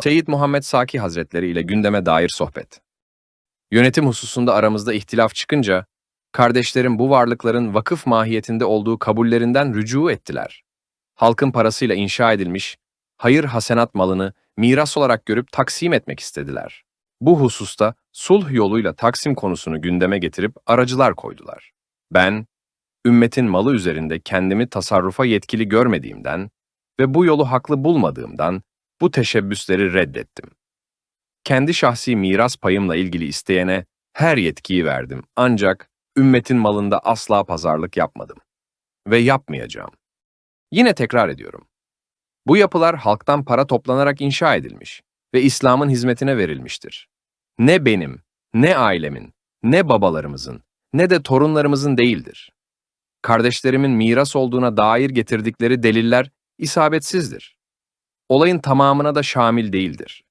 Seyyid Muhammed Saki Hazretleri ile gündeme dair sohbet. Yönetim hususunda aramızda ihtilaf çıkınca, kardeşlerim bu varlıkların vakıf mahiyetinde olduğu kabullerinden rücu ettiler. Halkın parasıyla inşa edilmiş, hayır hasenat malını miras olarak görüp taksim etmek istediler. Bu hususta sulh yoluyla taksim konusunu gündeme getirip aracılar koydular. Ben, ümmetin malı üzerinde kendimi tasarrufa yetkili görmediğimden ve bu yolu haklı bulmadığımdan bu teşebbüsleri reddettim. Kendi şahsi miras payımla ilgili isteyene her yetkiyi verdim ancak ümmetin malında asla pazarlık yapmadım. Ve yapmayacağım. Yine tekrar ediyorum. Bu yapılar halktan para toplanarak inşa edilmiş ve İslam'ın hizmetine verilmiştir. Ne benim, ne ailemin, ne babalarımızın, ne de torunlarımızın değildir. Kardeşlerimin miras olduğuna dair getirdikleri deliller isabetsizdir olayın tamamına da şamil değildir.